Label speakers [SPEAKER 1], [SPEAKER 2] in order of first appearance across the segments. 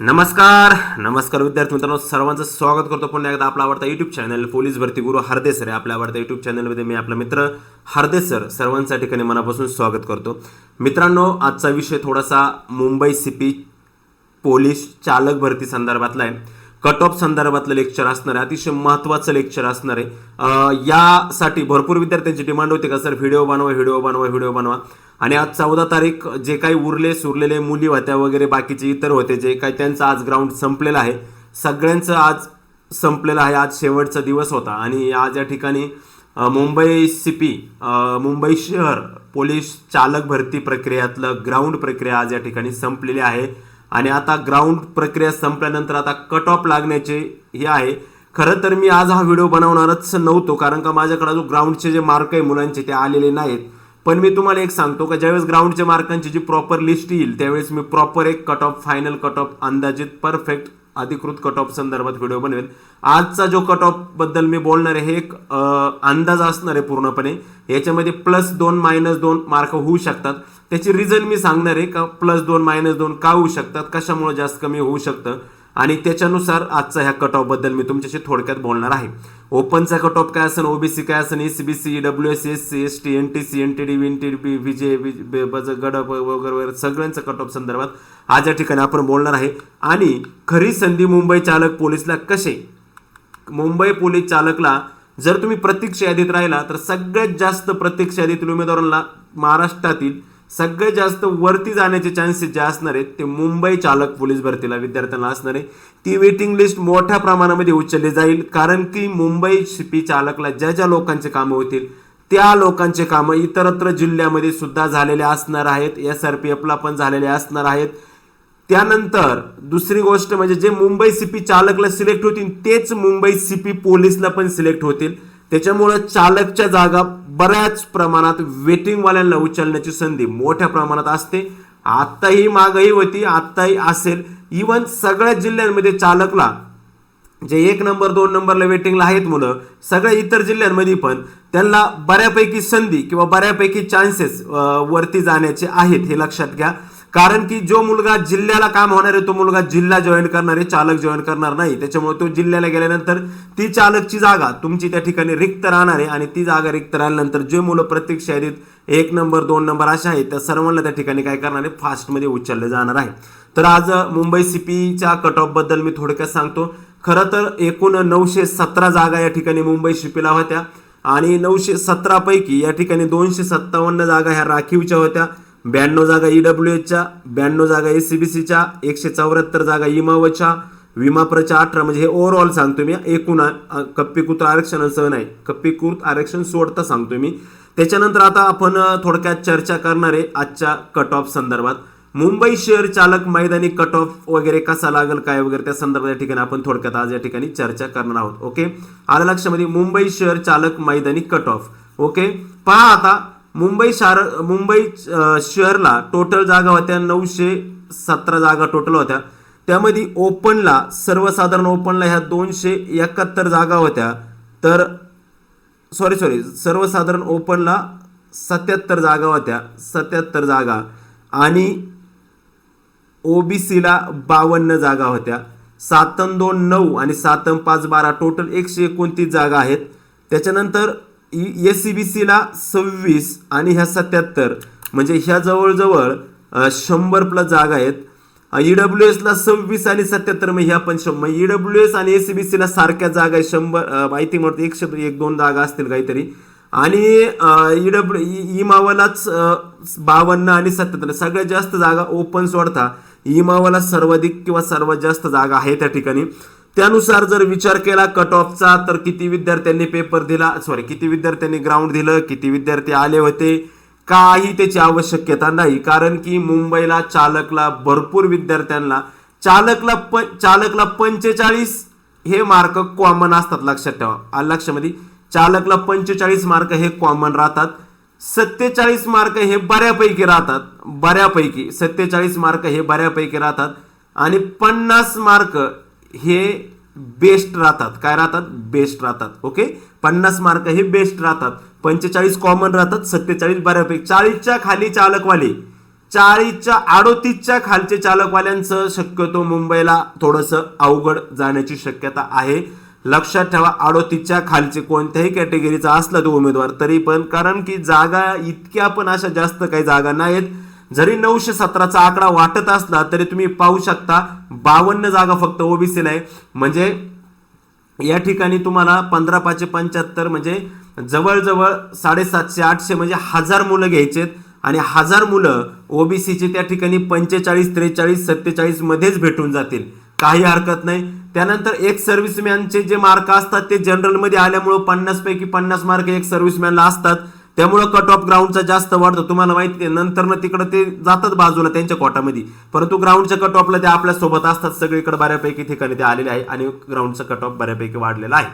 [SPEAKER 1] नमस्कार नमस्कार विद्यार्थी मित्रांनो सर्वांचं स्वागत करतो पुन्हा एकदा आपला आवडता युट्यूब चॅनल पोलीस भरती गुरु हरदेसर आहे आपल्या आवडत्या युट्यूब चॅनलमध्ये मी आपला मित्र हरदेसर सर्वांच्या ठिकाणी मनापासून स्वागत करतो. मित्रांनो आजचा विषय थोडासा मुंबई सिपी पोलीस चालक भरती संदर्भातला आहे. कट ऑफ संदर्भातलं लेक्चर असणार आहे अतिशय महत्त्वाचं लेक्चर असणार आहे. यासाठी भरपूर विद्यार्थ्यांची डिमांड होती का सर व्हिडिओ बनवा व्हिडिओ बनवा व्हिडिओ बनवा. आणि आज चौदा तारीख जे काही उरले सुरलेले मुली होत्या वगैरे बाकीचे इतर होते जे काही त्यांचं आज ग्राउंड संपलेलं आहे. सगळ्यांचं आज संपलेलं आहे आज शेवटचा दिवस होता. आणि आज या ठिकाणी मुंबई सिपी पी मुंबई शहर पोलीस चालक भरती प्रक्रियातलं ग्राउंड प्रक्रिया आज या ठिकाणी संपलेली आहे. आणि आता ग्राउंड प्रक्रिया संपल्यानंतर आता कट ऑफ लागण्याचे हे आहे. खरं तर मी आज हा व्हिडिओ बनवणारच नव्हतो कारण का माझ्याकडे जो ग्राउंडचे जे मार्क आहे मुलांचे ते आलेले नाहीत. पण मी तुम्हाला एक सांगतो का ज्यावेळेस ग्राउंडच्या मार्कांची जी प्रॉपर लिस्ट येईल त्यावेळेस मी प्रॉपर एक cut off final cut off अंदाजित परफेक्ट अधिकृत कट ऑफ संदर्भात व्हिडिओ बनवेल आजचा जो कट ऑफबद्दल मी बोलणार आहे हे एक अंदाज असणार आहे पूर्णपणे. याच्यामध्ये प्लस दोन मायनस दोन मार्क होऊ शकतात. त्याची रिझन मी सांगणार आहे का प्लस दोन मायनस दोन का होऊ शकतात कशामुळे जास्त कमी होऊ शकतं? आणि त्याच्यानुसार आजचा ह्या कट ऑफबद्दल मी तुमच्याशी थोडक्यात बोलणार आहे. ओपनचा कट ऑफ काय असेल ओबीसी काय असेल S B C W S S C S T N T C N T D N T B विजय बज गड वगैरे वगैरे सगळ्यांचा कट ऑफ संदर्भात आज या ठिकाणी आपण बोलणार आहे. आणि खरी संधी मुंबई चालक पोलीसला कसे मुंबई पोलीस चालकला जर तुम्ही प्रतीक्षा यादीत राहिला तर सगळ्यात जास्त प्रतीक्षा यादीतील उमेदवारांना महाराष्ट्रातील सगळ्यात जास्त वरती जाण्याचे चान्सेस जे असणार आहेत ते मुंबई चालक पोलीस भरतीला विद्यार्थ्यांना असणार. आहे ती वेटिंग लिस्ट मोठ्या प्रमाणामध्ये उचलली जाईल कारण की मुंबई शिपी चालकला ज्या ज्या लोकांचे कामं होतील त्या लोकांचे कामं इतरत्र जिल्ह्यामध्ये सुद्धा झालेले असणार आहेत. एस आर पी एफला पण झालेले असणार आहेत. त्यानंतर दुसरी गोष्ट म्हणजे जे मुंबई सीपी चालकला सिलेक्ट होतील तेच मुंबई सीपी पोलीसला पण सिलेक्ट होतील. त्याच्यामुळं चालकच्या जागा बऱ्याच प्रमाणात वेटिंगवाल्यांना उचलण्याची संधी मोठ्या प्रमाणात असते. आत्ताही मागही होती आत्ताही असेल. इवन सगळ्या जिल्ह्यांमध्ये चालकला जे एक नंबर दोन नंबरला वेटिंगला आहेत मुलं सगळ्या इतर जिल्ह्यांमध्ये पण त्यांना बऱ्यापैकी संधी किंवा बऱ्यापैकी चान्सेस वरती जाण्याचे आहेत हे लक्षात घ्या. कारण की जो मुलगा जिल्ह्याला काम होणार आहे तो मुलगा जिल्हा जॉईन करणार आहे चालक जॉईन करणार नाही. त्याच्यामुळे तो जिल्ह्याला गेल्यानंतर ती चालकची जागा तुमची त्या ठिकाणी रिक्त राहणार आहे आणि ती जागा रिक्त राहिल्यानंतर जे मुलं प्रत्येक शहरीत एक नंबर दोन नंबर अशा आहेत त्या सर्वांना त्या ठिकाणी काय करणार आहे फास्टमध्ये उचलले जाणार आहे. तर आज मुंबई सीपीच्या कट ऑफबद्दल मी थोडक्यात सांगतो. खरं तर एकूण नऊशे सतरा जागा या ठिकाणी मुंबई शिपीला होत्या आणि नऊशे सतरापैकी या ठिकाणी दोनशे सत्तावन्न जागा ह्या राखीवच्या होत्या. ब्याण्णव जागा ईडब्ल्यू एचच्या ब्याण्णव जागा एस सी बी सीच्या एकशे चौऱ्याहत्तर जागा इमावच्या विमाप्रच्या अठरा म्हणजे हे ओव्हरऑल सांगतो मी. एकूण कप्पीकृत आरक्षणासह नाही कप्पीकृत आरक्षण सोडता सांगतो मी. त्याच्यानंतर आता आपण थोडक्यात चर्चा करणार आहे आजच्या कट ऑफ संदर्भात. मुंबई शहर चालक मैदानी कट ऑफ वगैरे कसा लागेल काय वगैरे त्या संदर्भात या ठिकाणी आपण थोडक्यात आज या ठिकाणी चर्चा करणार आहोत ओके? आलं लक्षामध्ये मुंबई शहर चालक मैदानी कट ऑफ ओके? पहा आता मुंबई शार मुंबई शहरला टोटल जागा होत्या नऊशे सतरा जागा टोटल होत्या. त्यामध्ये ओपनला सर्वसाधारण ओपनला ह्या दोनशे एकाहत्तर जागा होत्या. तर सॉरी सॉरी सर्वसाधारण ओपनला सत्याहत्तर जागा होत्या. सत्याहत्तर जागा. आणि ओबीसीला बावन्न जागा होत्या. सातन दोन नऊ आणि सातन पाच बारा टोटल एकशे एकोणतीस जागा आहेत. त्याच्यानंतर एस सी बी सीला सव्वीस आणि ह्या सत्याहत्तर म्हणजे ह्या जवळजवळ शंभर प्लस जागा आहेत. ईडब्ल्यू एसला सव्वीस आणि सत्याहत्तर मग ह्या पण शंभर. ईडब्ल्यू एस आणि एस सी बी सीला सारख्या जागा आहे शंभर माहिती म्हणतो एकशे एक दोन जागा असतील काहीतरी. आणि ईडब्ल्यू इमावालाच बावन्न आणि सत्याहत्तर सगळ्यात जास्त जागा ओपन सोडता इमावाला सर्वाधिक किंवा सर्वात जास्त जागा आहे त्या ठिकाणी. त्यानुसार जर विचार केला कट ऑफचा तर किती विद्यार्थ्यांनी पेपर दिला? सॉरी किती विद्यार्थ्यांनी ग्राउंड दिलं? किती विद्यार्थी आले होते? काही त्याची आवश्यकता नाही. कारण की मुंबईला चालकला भरपूर विद्यार्थ्यांना चालकला प चालकला पंचेचाळीस हे मार्क कॉमन असतात लक्षात ठेवा. लक्षामध्ये? चालकला पंचेचाळीस मार्क हे कॉमन राहतात. सत्तेचाळीस मार्क हे बऱ्यापैकी राहतात. बऱ्यापैकी. सत्तेचाळीस मार्क हे बऱ्यापैकी राहतात. आणि पन्नास मार्क हे बेस्ट राहतात. काय राहतात? बेस्ट राहतात. ओके पन्नास मार्क हे बेस्ट राहतात. पंचेचाळीस कॉमन राहतात. सत्तेचाळीस बऱ्यापैकी. चाळीसच्या खाली चालकवाले. चाळीसच्या अडोतीसच्या खालचे चालकवाल्यांचं शक्यतो मुंबईला थोडंसं अवघड जाण्याची शक्यता आहे. लक्षात ठेवा अडोतीसच्या खालचे कोणत्याही कॅटेगरीचा असला तो उमेदवार तरी पण. कारण की जागा इतक्या पण अशा जास्त काही जागा नाहीत. जरी नऊशे सतराचा आकडा वाटत असला तरी तुम्ही पाहू शकता बावन्न जागा फक्त ओबीसीला आहे. म्हणजे या ठिकाणी तुम्हाला पंधरा पाचशे पंच्याहत्तर म्हणजे जवळजवळ साडेसातशे आठशे म्हणजे हजार मुलं घ्यायचेत आणि हजार मुलं ओबीसीचे त्या ठिकाणी पंचेचाळीस त्रेचाळीस सत्तेचाळीसमध्येच भेटून जातील. काही हरकत नाही. त्यानंतर एक सर्व्हिसमॅनचे जे मार्क असतात ते जनरलमध्ये आल्यामुळं पन्नासपैकी पन्नास मार्क एक सर्व्हिसमॅनला असतात. त्यामुळं कट ऑफ ग्राउंडचा जास्त वाढतो. तुम्हाला माहिती आहे नंतर ना तिकडं ते जातात बाजूला त्यांच्या कोटामध्ये. परंतु ग्राउंडच्या कट ऑफला ते आपल्यासोबत असतात सगळीकडे बऱ्यापैकी ठिकाणी ते आलेले आहे आणि ग्राउंडचा कट ऑफ बऱ्यापैकी वाढलेला आहे.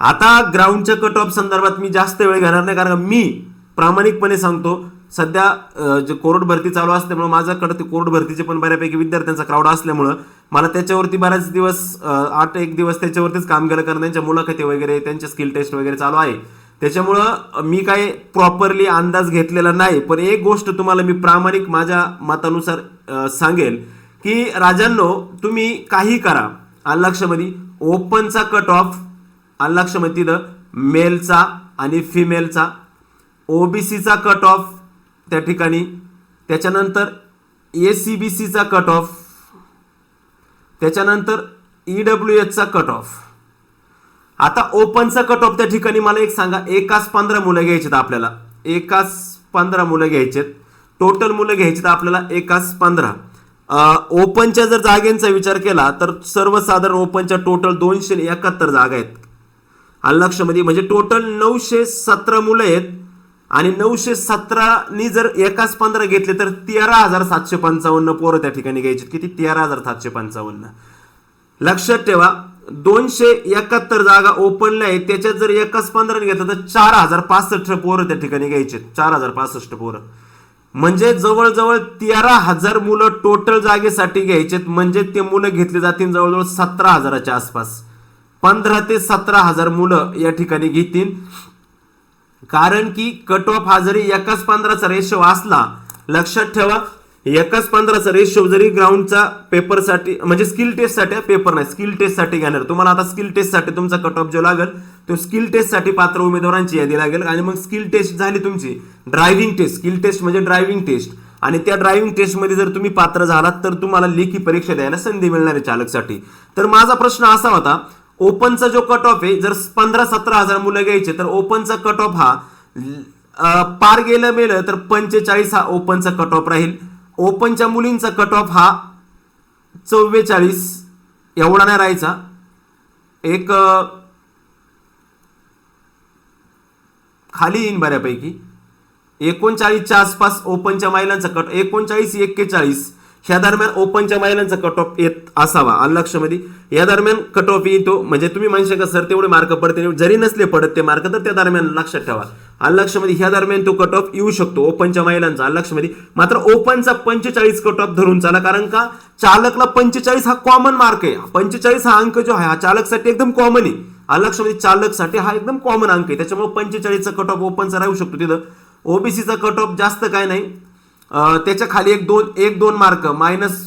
[SPEAKER 1] आता ग्राउंडच्या कट ऑफ संदर्भात मी जास्त वेळ घेणार नाही कारण मी प्रामाणिकपणे सांगतो सध्या जे कोर्ट भरती चालू असल्यामुळे माझ्याकडे ते कोर्ट भरतीचे पण बऱ्यापैकी विद्यार्थ्यांचा क्राऊड असल्यामुळं मला त्याच्यावरती बऱ्याच दिवस आठ एक दिवस त्याच्यावरतीच काम केलं कारण त्यांच्या मुलाखती वगैरे त्यांचे स्किल टेस्ट वगैरे चालू आहे. त्याच्यामुळं मी काय प्रॉपरली अंदाज घेतलेला नाही पण एक गोष्ट तुम्हाला मी प्रामाणिक माझ्या मतानुसार सांगेल की राजांनो तुम्ही काही करा. आलं ओपनचा कट ऑफ अल्लाक्षमती तिथं? मेलचा आणि फिमेलचा ओबीसीचा कट ऑफ त्या ठिकाणी. त्याच्यानंतर ए सी बी सीचा कट ऑफ त्याच्यानंतर ई डब्ल्यू एचचा कट ऑफ आता ओपनचा कट ऑफ त्या ठिकाणी मला एक सांगा एकाच पंधरा मुलं घ्यायचेत आपल्याला. एकाच पंधरा मुलं घ्यायचेत. टोटल मुलं घ्यायचेत आपल्याला एकाच पंधरा. ओपनच्या जर जागेंचा विचार केला तर सर्वसाधारण ओपनच्या टोटल दोनशे एकाहत्तर जागा आहेत. आणि लक्षामध्ये म्हणजे टोटल नऊशे सतरा मुलं आहेत. आणि नऊशे सतरानी जर एकाच पंधरा घेतले तर तेरा हजार सातशे पंचावन्न पोरं त्या ठिकाणी घ्यायचे किती? तेरा हजार सातशे पंचावन्न. लक्षात ठेवा दोनशे एकाहत्तर जागा ओपनल्या आहेत. त्याच्यात जर एकाच पंधरा घेतलं तर चार हजार पासष्ट पोरं त्या ठिकाणी घ्यायचे चार हजार पासष्ट पोरं. म्हणजे जवळजवळ तेरा हजार मुलं टोटल जागेसाठी घ्यायचेत. म्हणजे ते मुलं घेतले जातील जवळजवळ सतरा हजाराच्या आसपास. पंधरा ते सतरा हजार मुलं या ठिकाणी घेतील. कारण की कट ऑफ हा जरी एकाच पंधराचा रेशो असला लक्षात ठेवा एकाच पंधराचा रेशो जरी ग्राउंडचा पेपरसाठी म्हणजे स्किल टेस्टसाठी पेपर नाही स्किल टेस्टसाठी घेणार. तुम्हाला आता स्किल टेस्टसाठी तुमचा कट ऑफ जो लागेल तो स्किल टेस्टसाठी पात्र उमेदवारांची यादी लागेल आणि मग स्किल टेस्ट झाली तुमची. ड्रायव्हिंग टेस्ट स्किल टेस्ट म्हणजे ड्रायव्हिंग टेस्ट आणि त्या ड्रायव्हिंग टेस्टमध्ये जर तुम्ही पात्र झालात तर तुम्हाला लेखी परीक्षा द्यायला संधी मिळणार आहे चालकसाठी. तर माझा प्रश्न असा होता ओपनचा जो कट ऑफ आहे जर पंधरा सतरा हजार मुलं घ्यायचे तर ओपनचा कट ऑफ हा पार गेलं मेलं तर पंचेचाळीस हा ओपनचा कट ऑफ राहील. ओपनच्या मुलींचा कट ऑफ हा चव्वेचाळीस एवढा नाही राहायचा. एक खाली येईन बऱ्यापैकी. एकोणचाळीसच्या आसपास ओपनच्या महिलांचा कट एकोणचाळीस एक्केचाळीस. ह्या दरम्यान ओपनच्या महिलांचा कट ऑफ येत असावा आलं लक्षामध्ये? या दरम्यान कट ऑफ येतो म्हणजे तुम्ही म्हणू शकता सर तेवढे मार्क पडते जरी नसले पडत ते मार्क तर त्या दरम्यान लक्षात ठेवा. आलं लक्षामध्ये ह्या दरम्यान तो कट ऑफ येऊ शकतो ओपनच्या महिलांचा आलं लक्षामध्ये. मात्र ओपनचा पंचेचाळीस कट ऑफ धरून चाला कारण का? चालकला पंचेचाळीस हा कॉमन मार्क आहे. पंचेचाळीस हा अंक जो आहे हा चालकसाठी एकदम कॉमन आहे. आलं लक्षामध्ये चालकसाठी हा एकदम कॉमन अंक आहे. त्याच्यामुळे पंचेचाळीसचा कट ऑफ ओपनचा राहू शकतो तिथं. ओबीसीचा कट ऑफ जास्त काय नाही. त्याच्याखाली एक दोन एक दोन मार्क मायनस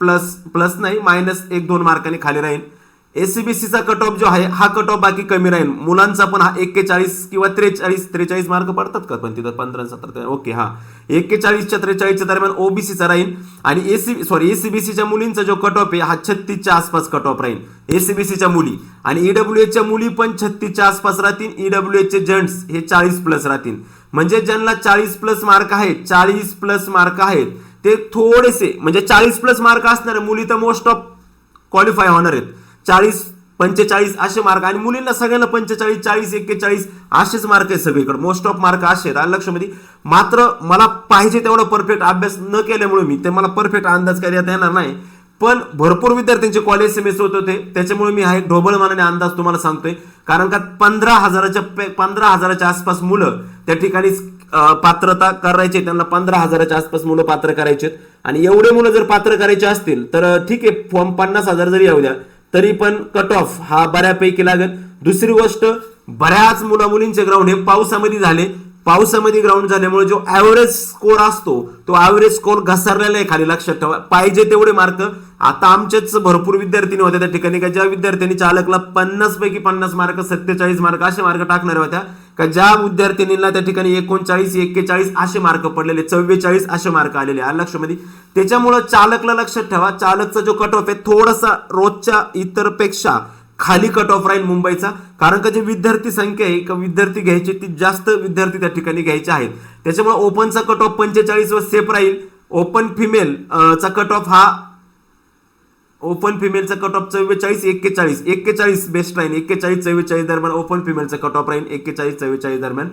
[SPEAKER 1] प्लस प्लस नाही मायनस एक दोन मार्काने खाली राहील. एसीबीसीचा कट ऑफ जो आहे हा कट ऑफ बाकी कमी राहील. मुलांचा पण हा एक्केचाळीस किंवा त्रेचाळीस त्रेचाळीस मार्क पडतात का? पण तिथं पंधरा सतरा ओके हा. एक्केचाळीसच्या त्रेचाळीसच्या दरम्यान ओबीसीचा राहील. आणि एसी सॉरी एसीबीसीच्या मुलींचा जो कट ऑफ आहे हा छत्तीसच्या आसपास कट ऑफ राहील एसीबीसीच्या मुली. आणि ईडब्ल्यू एचच्या मुली पण छत्तीसच्या आसपास राहतील. ईडब्ल्यू एचचे जेंट्स हे चाळीस प्लस राहतील. म्हणजे ज्यांना चाळीस प्लस मार्क आहेत चाळीस प्लस मार्क आहेत ते थोडेसे म्हणजे चाळीस प्लस मार्क असणारे मुली तर मोस्ट ऑफ क्वालिफाय होणार आहेत. चाळीस पंचेचाळीस असे मार्क आणि मुलींना सगळ्यांना पंचेचाळीस चाळीस एक्केचाळीस असेच मार्क आहेत सगळीकडे. मोस्ट ऑफ मार्क असे आहेत. आलं लक्षामध्ये मात्र मला पाहिजे तेवढा परफेक्ट अभ्यास न केल्यामुळे मी ते मला परफेक्ट अंदाज काय येणार नाही. पण भरपूर विद्यार्थ्यांचे कॉलेज मिस होत होते. त्याच्यामुळे मी हा एक ढोबळ मानाने अंदाज तुम्हाला सांगतोय. कारण का पंधरा हजाराच्या पंधरा हजाराच्या आसपास मुलं त्या ठिकाणी पात्रता करायचे. त्यांना पंधरा हजाराच्या आसपास मुलं पात्र करायचे. आणि एवढे मुलं जर पात्र करायचे असतील तर ठीक आहे फॉर्म पन्नास हजार जरी येऊ द्या तरी पण कट ऑफ हा बऱ्यापैकी लागेल. दुसरी गोष्ट बऱ्याच मुला मुलींचे ग्राउंड हे पावसामध्ये झाले. पावसामध्ये ग्राउंड झाल्यामुळे जो ॲव्हरेज स्कोर असतो तो ऍव्हरेज स्कोर घसरलेला आहे खाली लक्षात ठेवा. पाहिजे तेवढे मार्क आता आमचेच भरपूर विद्यार्थी होत्या त्या ठिकाणी का ज्या विद्यार्थ्यांनी चालकला पन्नास पैकी पन्नास मार्क सत्तेचाळीस मार्क असे मार्क टाकणाऱ्या होत्या का ज्या विद्यार्थिनींना त्या ठिकाणी एकोणचाळीस एक्केचाळीस असे मार्क पडलेले चव्वेचाळीस असे मार्क आलेले आलं लक्षामध्ये म्हणजे त्याच्यामुळं चालकला लक्षात ठेवा. चालकचा जो कट ऑफ आहे थोडासा रोजच्या इतरपेक्षा खाली कट ऑफ राहील मुंबईचा. कारण का जे विद्यार्थी संख्या आहे का विद्यार्थी घ्यायचे ती जास्त विद्यार्थी त्या ठिकाणी घ्यायचे आहेत. त्याच्यामुळे ओपनचा कट ऑफ पंचेचाळीस वर सेफ राहील. ओपन फिमेल चा कट ऑफ हा ओपन फिमेलचा कट ऑफ चव्वेचाळीस एक्केचाळीस. एक्केचाळीस बेस्ट राहील. एक्केचाळीस चव्वेचाळीस दरम्यान ओपन फिमेलचा कट ऑफ राहील. एक्केचाळीस चव्वेचाळीस दरम्यान.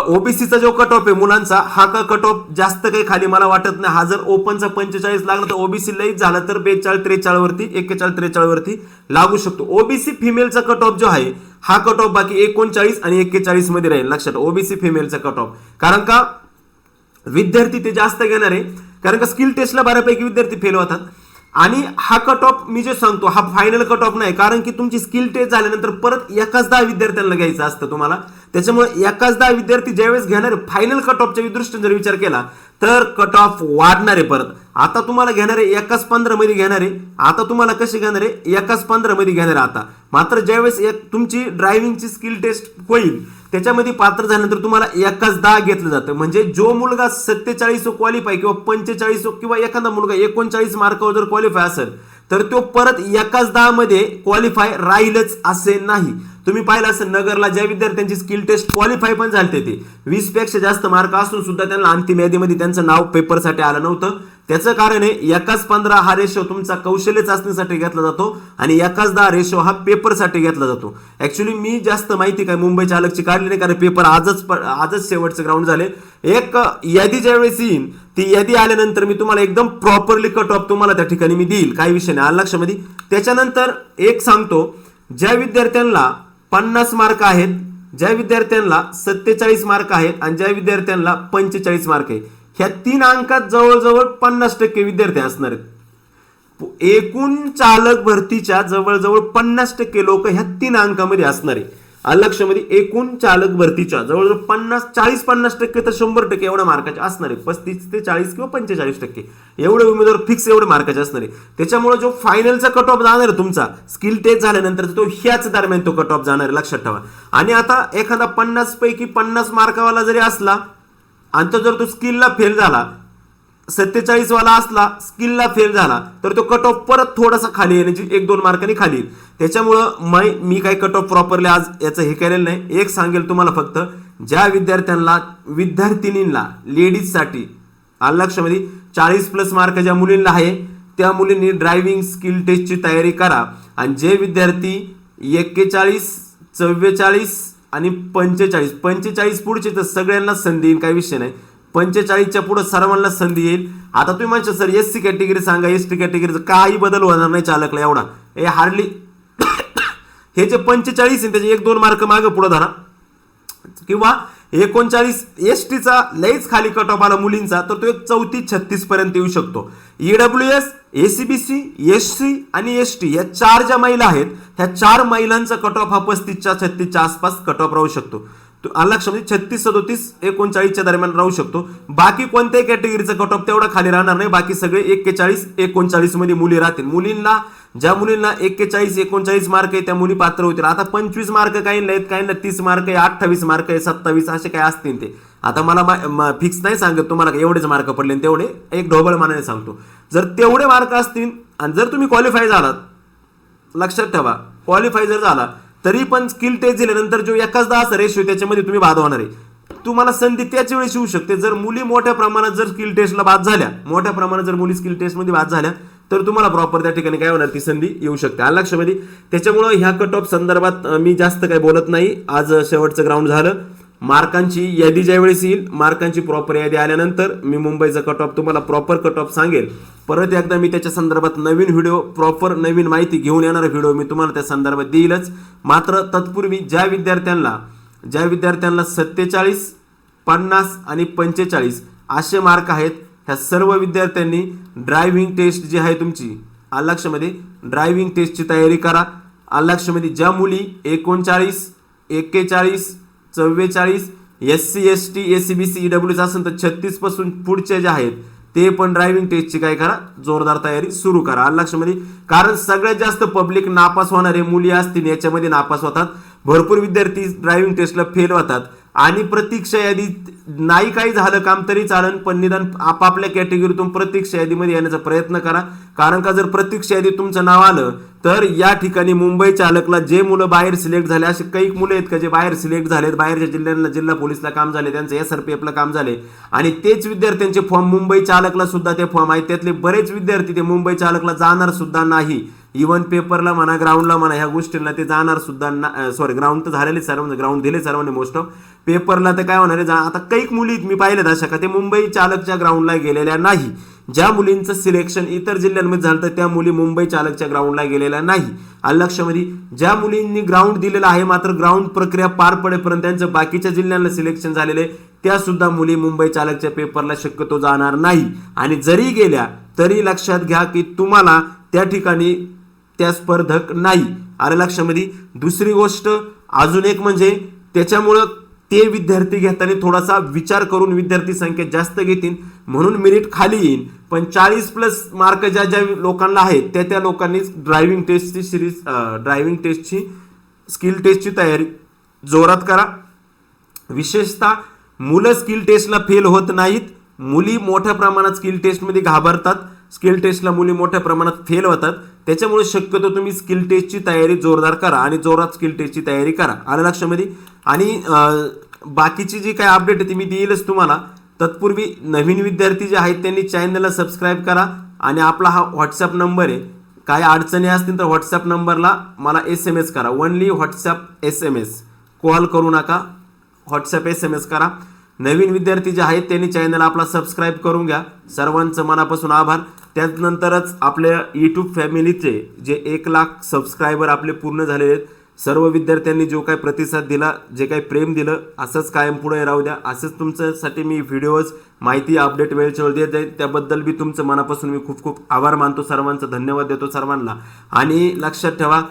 [SPEAKER 1] ओबीसीचा जो कट ऑफ आहे मुलांचा हा का कट ऑफ जास्त काही खाली मला वाटत नाही. हा जर ओपनचा पंचेचाळीस लागला तर ओबीसी लईच झाला तर बेचाळीस त्रेचाळवरती एक्केचाळीस त्रेचाळीसवरती लागू शकतो. ओबीसी फिमेलचा कट ऑफ जो आहे हा कट ऑफ बाकी एकोणचाळीस आणि एक्केचाळीसमध्ये राहील. लक्षात ओबीसी फिमेलचा कट ऑफ कारण का? विद्यार्थी ते जास्त घेणार आहे. कारण का? स्किल टेस्टला बऱ्यापैकी विद्यार्थी फेल होतात. आणि हा कट ऑफ मी जे सांगतो हा फायनल कट ऑफ नाही. कारण की तुमची स्किल टेस्ट झाल्यानंतर परत एकाच दहा विद्यार्थ्यांना घ्यायचं असतं तुम्हाला. त्याच्यामुळे एकाच दहा विद्यार्थी ज्यावेळेस घेणार फायनल कट ऑफच्या दृष्टीने जर विचार केला तर कट ऑफ वाढणार आहे परत. आता तुम्हाला घेणारे एकाच पंधरा मध्ये आता तुम्हाला कसे घेणारे? एकाच पंधरा मध्ये घेणार आता. मात्र ज्यावेळेस एक तुमची ड्रायव्हिंगची स्किल टेस्ट होईल त्याच्यामध्ये पात्र झाल्यानंतर तुम्हाला एकाच दहा घेतलं जातं. म्हणजे जो मुलगा सत्तेचाळीस क्वालिफाय किंवा पंचेचाळीस किंवा एखादा मुलगा एकोणचाळीस मार्कावर जर क्वालिफाय असेल तर तो परत एकाच दहामध्ये क्वालिफाय राहीलच असे नाही. तुम्ही पाहिलं असेल नगरला ज्या विद्यार्थ्यांची स्किल टेस्ट क्वालिफाय पण झालते ते. वीसपेक्षा जास्त मार्क असून सुद्धा त्यांना अंतिम यादीमध्ये त्यांचं नाव पेपरसाठी आलं नव्हतं. त्याचं कारण आहे एकाच पंधरा हा रेशो तुमचा कौशल्य चाचणीसाठी घेतला जातो आणि एकाच दहा रेशो हा पेपरसाठी घेतला जातो. ऍक्च्युली मी जास्त माहिती काय मुंबई चालकची काढली नाही कारण पेपर आजच आजच शेवटचं ग्राउंड झाले. एक यादी ज्यावेळेस येईन ती यादी आल्यानंतर मी तुम्हाला एकदम प्रॉपरली कट ऑफ तुम्हाला त्या ठिकाणी मी देईल. काही विषय नाही. आलं लक्षामध्ये? त्याच्यानंतर एक सांगतो ज्या विद्यार्थ्यांना पन्नास मार्क आहेत. ज्या विद्यार्थ्यांना सत्तेचाळीस मार्क आहेत आणि ज्या विद्यार्थ्यांना पंचेचाळीस मार्क आहे. ह्या तीन अंकात जवळजवळ पन्नास टक्के विद्यार्थी असणार आहेत. एकूण चालक भरतीच्या जवळजवळ पन्नास टक्के लोक ह्या तीन अंकामध्ये असणार आहे. लक्षामध्ये एकूण चालक भरतीच्या जवळजवळ पन्नास चाळीस पन्नास टक्के तर शंभर टक्के एवढ्या मार्काचे असणार आहे पस्तीस ते चाळीस किंवा पंचेचाळीस टक्के एवढे उमेदवार फिक्स एवढे मार्काचे असणार. आहे त्याच्यामुळे जो फायनलचा कट ऑफ जाणार आहे तुमचा स्किल टेस्ट झाल्यानंतर तो ह्याच दरम्यान तो कट ऑफ जाणार आहे लक्षात ठेवा. आणि आता एखादा पन्नास पैकी पन्नास मार्कावाला जरी असला आणि तो जर तो स्किलला फेल झाला सत्तेचाळीस वाला असला स्किलला फेल झाला तर तो कट ऑफ परत थोडासा खाली येण्याची एक दोन मार्कांनी खाली येईल. त्याच्यामुळं मै मी काही कट ऑफ प्रॉपरली आज याचं हे केलेलं नाही. एक सांगेल तुम्हाला फक्त ज्या विद्यार्थ्यांना विद्यार्थिनींना लेडीजसाठी आलं लक्षामध्ये चाळीस प्लस मार्क ज्या मुलींना आहे त्या मुलींनी ड्रायव्हिंग स्किल टेस्टची तयारी करा. आणि जे विद्यार्थी एक्केचाळीस चव्वेचाळीस आणि पंचेचाळीस पंचेचाळीस पुढचे तर सगळ्यांना संधी येईल काही विषय नाही. पंचेचाळीसच्या पुढे सर्वांना संधी येईल. आता तुम्ही म्हणता सर एस सी कॅटेगरी सांगा एस टी कॅटेगरीचा काही बदल होणार नाही चालकला एवढा. हे हार्डली हे जे पंचेचाळीस आहे त्याचे एक दोन मार्क मागे पुढे धरा. किंवा एकोणचाळीस एस टीचा लईच खाली कट ऑफ आला मुलींचा तर तो एक चौतीस छत्तीस पर्यंत येऊ शकतो. EW S SCBC S C आणि एस टी या चार ज्या महिला आहेत ह्या चार महिलांचा कट ऑफ हा पस्तीसच्या छत्तीसच्या आसपास कट ऑफ राहू शकतो. आला लक्षामध्ये म्हणजे छत्तीस सदोतीस एकोणचाळीसच्या दरम्यान राहू शकतो. बाकी कोणत्याही कॅटेगरीचा कट ऑफ तेवढा खाली राहणार नाही. बाकी सगळे एक्केचाळीस एकोणचाळीसमध्ये मुली राहतील. मुलींना ज्या मुलींना एक्केचाळीस एकोणचाळीस मार्क आहे त्या मुली पात्र होतील. आता पंचवीस मार्क काही नाहीत काही नाही. तीस मार्क आहे अठ्ठावीस मार्क आहे सत्तावीस असे काय असतील ते. आता मला फिक्स नाही सांगत तुम्हाला एवढेच मार्क पडले तेवढे एक ढोबळ मानाने सांगतो. जर तेवढे मार्क असतील आणि जर तुम्ही क्वालिफाय झालात लक्षात ठेवा. क्वालिफाय जर झाला तरी पण स्किल टेस्ट दिल्यानंतर जो एकाच दहा रेशो त्याच्यामध्ये तुम्ही बाद होणार आहे. तुम्हाला संधी त्याच वेळेस येऊ शकते. जर मुली मोठ्या प्रमाणात जर स्किल टेस्टला बाद झाल्या मोठ्या प्रमाणात जर मुली स्किल टेस्टमध्ये बाद झाल्या तर तुम्हाला प्रॉपर त्या ठिकाणी काय होणार? ती संधी येऊ शकते. आलं लक्षामध्ये त्याच्यामुळं ह्या कट ऑफ संदर्भात मी जास्त काही बोलत नाही. आज शेवटचं ग्राउंड झालं. मार्कांची यादी ज्यावेळेस येईल मार्कांची प्रॉपर यादी आल्यानंतर मी मुंबईचा कट ऑफ तुम्हाला प्रॉपर कट ऑफ सांगेल. परत एकदा मी त्याच्या संदर्भात नवीन व्हिडिओ प्रॉपर नवीन माहिती घेऊन येणारा व्हिडिओ मी तुम्हाला त्या संदर्भात देईलच. मात्र तत्पूर्वी ज्या विद्यार्थ्यांना ज्या विद्यार्थ्यांना सत्तेचाळीस पन्नास आणि पंचेचाळीस असे मार्क आहेत ह्या सर्व विद्यार्थ्यांनी ड्रायव्हिंग टेस्ट जी आहे तुमची आलक्षमध्ये ड्रायव्हिंग टेस्टची तयारी करा. आलक्षमध्ये ज्या मुली एकोणचाळीस एक्केचाळीस चव्वेचाळीस S C S T S C B C E W असेल तर छत्तीसपासून पुढच्या पुढचे जे आहेत ते पण ड्रायव्हिंग टेस्टची काय करा जोरदार तयारी सुरू करा. आलं लक्षामध्ये म्हणजे? कारण सगळ्यात जास्त पब्लिक नापास होणारे मुली असतील याच्यामध्ये नापास होतात. भरपूर विद्यार्थी ड्रायव्हिंग टेस्टला फेल होतात. आणि प्रतीक्षा यादीत नाही काही झालं काम तरी चालन पण निदान आपापल्या कॅटेगरीतून प्रतीक्षा यादीमध्ये येण्याचा प्रयत्न करा. कारण का जर प्रतीक्षा यादीत तुमचं नाव आलं तर या ठिकाणी मुंबई चालकला जे मुलं बाहेर सिलेक्ट झाले असे काही मुलं आहेत का जे बाहेर सिलेक्ट झालेत बाहेरच्या जिल्ह्यांना जिल्हा पोलीसला काम झाले त्यांचं एस आर पी एफला काम झाले. आणि तेच विद्यार्थ्यांचे फॉर्म मुंबई चालकला सुद्धा ते फॉर्म आहेत. त्यातले बरेच विद्यार्थी ते मुंबई चालकला जाणार सुद्धा नाही. इव्हन पेपरला म्हणा ग्राउंडला म्हणा ह्या गोष्टींना ते जाणार सुद्धा सॉरी ग्राउंड तर झालेले सर्व ग्राउंड दिले सर्वांनी मोस्ट ऑफ पेपरला तर काय होणार आहे जा आता काही मुली मी पाहिले अशा का ते मुंबई चालकच्या ग्राउंडला गेलेल्या नाही. ज्या मुलींचं सिलेक्शन इतर जिल्ह्यांमध्ये झालं तर त्या मुली मुंबई चालकच्या ग्राउंडला गेलेल्या नाही. अलक्षमध्ये म्हणजे, ज्या मुलींनी ग्राउंड दिलेलं आहे मात्र ग्राउंड प्रक्रिया पार पडेपर्यंत त्यांचं बाकीच्या जिल्ह्यांना सिलेक्शन झालेले त्या सुद्धा मुली मुंबई चालकच्या पेपरला शक्यतो जाणार नाही. आणि जरी गेल्या तरी लक्षात घ्या की तुम्हाला त्या ठिकाणी त्या स्पर्धक नाही. आलं लक्षामध्ये म्हणजे, दुसरी गोष्ट अजून एक म्हणजे त्याच्यामुळं ते विद्यार्थी घेताना थोडासा विचार करून विद्यार्थी संख्या जास्त घेतील म्हणून मेरिट खाली येईल पण चाळीस प्लस मार्क ज्या ज्या लोकांना आहेत त्या त्या लोकांनी ड्रायव्हिंग टेस्टची सिरीज ड्रायव्हिंग टेस्टची स्किल टेस्टची तयारी जोरात करा. विशेषतः मुलं स्किल टेस्टला फेल होत नाहीत. मुली मोठ्या प्रमाणात स्किल टेस्टमध्ये घाबरतात. स्किल टेस्टला मुली मोठ्या प्रमाणात फेल होतात. त्याच्यामुळे शक्यतो तुम्ही स्किल टेस्टची तयारी जोरदार करा आणि जोरात स्किल टेस्टची तयारी करा. आलं लक्षामध्ये? आणि बाकीची जी काय अपडेट आहे ती मी देईलच तुम्हाला. तत्पूर्वी नवीन विद्यार्थी जे आहेत त्यांनी चॅनलला सबस्क्राईब करा आणि आपला हा व्हॉट्सअप नंबर आहे. काय अडचणी असतील तर व्हॉट्सअप नंबरला मला एस एम एस करा. Only WhatsApp S M S call करू नका. व्हॉट्सअप एस एम एस करा. नवीन विद्यार्थी जे आहेत त्यांनी चॅनल आपला सबस्क्राईब करून घ्या. सर्वांचं मनापासून आभार. त्यानंतरच आपल्या यूट्यूब फॅमिलीचे जे एक लाख सबस्क्रायबर आपले पूर्ण झालेले आहेत सर्व विद्यार्थ्यांनी जो काही प्रतिसाद दिला जे काही प्रेम दिलं असंच कायम पुढे राहू द्या. असंच तुमच्यासाठी मी व्हिडिओज माहिती अपडेट वेळच्या वेळ देत जाईल. त्याबद्दल बी तुमचं मनापासून मी खूप खूप आभार मानतो. सर्वांचा धन्यवाद देतो सर्वांना. आणि लक्षात ठेवा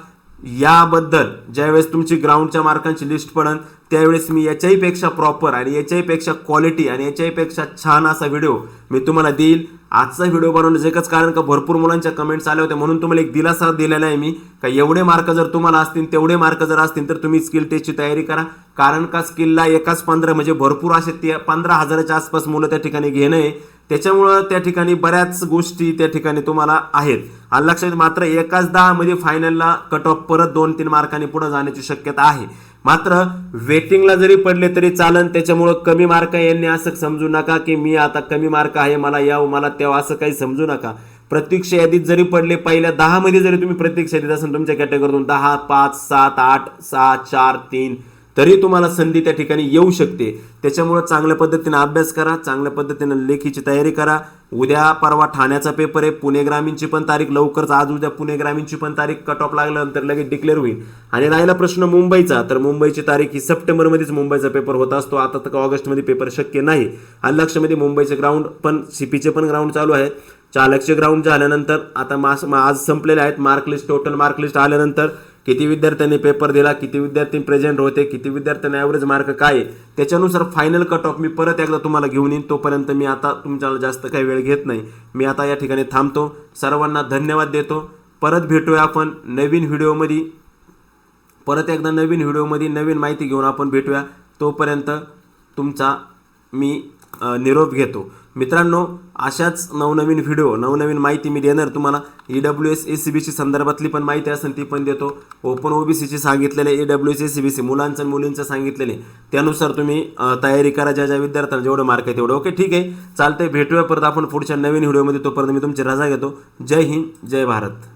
[SPEAKER 1] याबद्दल ज्यावेळेस तुमची ग्राउंडच्या मार्कांची लिस्ट पडन त्यावेळेस मी याच्याहीपेक्षा प्रॉपर आणि याच्याहीपेक्षा क्वालिटी आणि याच्याहीपेक्षा छान असा व्हिडिओ मी तुम्हाला देईल. आजचा व्हिडिओ बनवण्याचं एकच कारण का भरपूर मुलांच्या कमेंट्स आल्या होत्या म्हणून तुम्हाला एक दिलासा दिलेला आहे मी का एवढे मार्क जर तुम्हाला असतील तेवढे मार्क जर असतील तर तुम्ही स्किल टेस्टची तयारी करा. कारण का स्किलला एकाच पंधरा म्हणजे भरपूर असे ते पंधरा हजाराच्या आसपास मुलं त्या ठिकाणी घेणं आहे. त्याच्यामुळं त्या ठिकाणी बऱ्याच गोष्टी त्या ठिकाणी तुम्हाला आहेत. आणि लक्षात मात्र एकाच दहामध्ये फायनलला कट ऑफ परत दोन तीन मार्कांनी पुढे जाण्याची शक्यता आहे. मात्र वेटिंगला जरी पडले तरी चालन त्याच्यामुळं कमी मार्क यांनी असं समजू नका की मी आता कमी मार्क आहे मला यावं मला तेव्हा असं काही समजू नका. प्रत्यक्ष यादीत जरी पडले पहिल्या दहामध्ये जरी तुम्ही प्रत्यक्ष यादीत असेल तुमच्या कॅटेगरीतून दहा पाच सात आठ सहा चार तीन तरी तुम्हाला संधी त्या ठिकाणी येऊ शकते. त्याच्यामुळं चांगल्या पद्धतीनं अभ्यास करा चांगल्या पद्धतीनं लेखीची तयारी करा. उद्या परवा ठाण्याचा पेपर आहे पुणे ग्रामीणची पण तारीख लवकरच आज उद्या पुणे ग्रामीणची पण तारीख कट ऑफ लागल्यानंतर लगेच डिक्लेअर होईल. आणि राहिला प्रश्न मुंबईचा तर मुंबईची तारीख ही सप्टेंबरमध्येच मुंबईचा पेपर होत असतो. आता तर ऑगस्टमध्ये पेपर शक्य नाही. आणि लक्षामध्ये मुंबईचे ग्राउंड पण सीपीचे पण ग्राउंड चालू आहेत चालकचे ग्राउंड झाल्यानंतर आता मास मा- आज संपलेले आहेत. Mark list total mark list आल्यानंतर किती विद्यार्थ्यांनी पेपर दिला किती विद्यार्थी प्रेझेंट होते किती विद्यार्थ्यांना ॲव्हरेज मार्क काय आहे त्याच्यानुसार फायनल कट ऑफ मी परत एकदा तुम्हाला घेऊन येईन तोपर्यंत मी आता तुमच्याला जास्त काही वेळ घेत नाही. मी आता या ठिकाणी थांबतो. सर्वांना धन्यवाद देतो. परत भेटूया आपण नवीन व्हिडिओमध्ये. परत एकदा नवीन व्हिडिओमध्ये नवीन माहिती घेऊन आपण भेटूया. तोपर्यंत तुमचा मी निरोप घेतो. मित्रांनो अशाच नवनवीन व्हिडिओ नवनवीन माहिती मी देणार तुम्हाला. E W S A C B C संदर्भातली पण माहिती असेल ती पण देतो. ओपन ओ बी सीची सांगितलेले A W S A C B C मुलांचं मुलींचं सांगितलेले त्यानुसार तुम्ही तयारी करा. ज्या ज्या विद्यार्थ्यांना जेवढं मार्क आहे तेवढं. ओके ठीक आहे. चालतंय. भेटूया परत आपण पुढच्या नवीन व्हिडिओमध्ये तोपर्यंत मी तुमची रजा घेतो. जय हिंद जय भारत.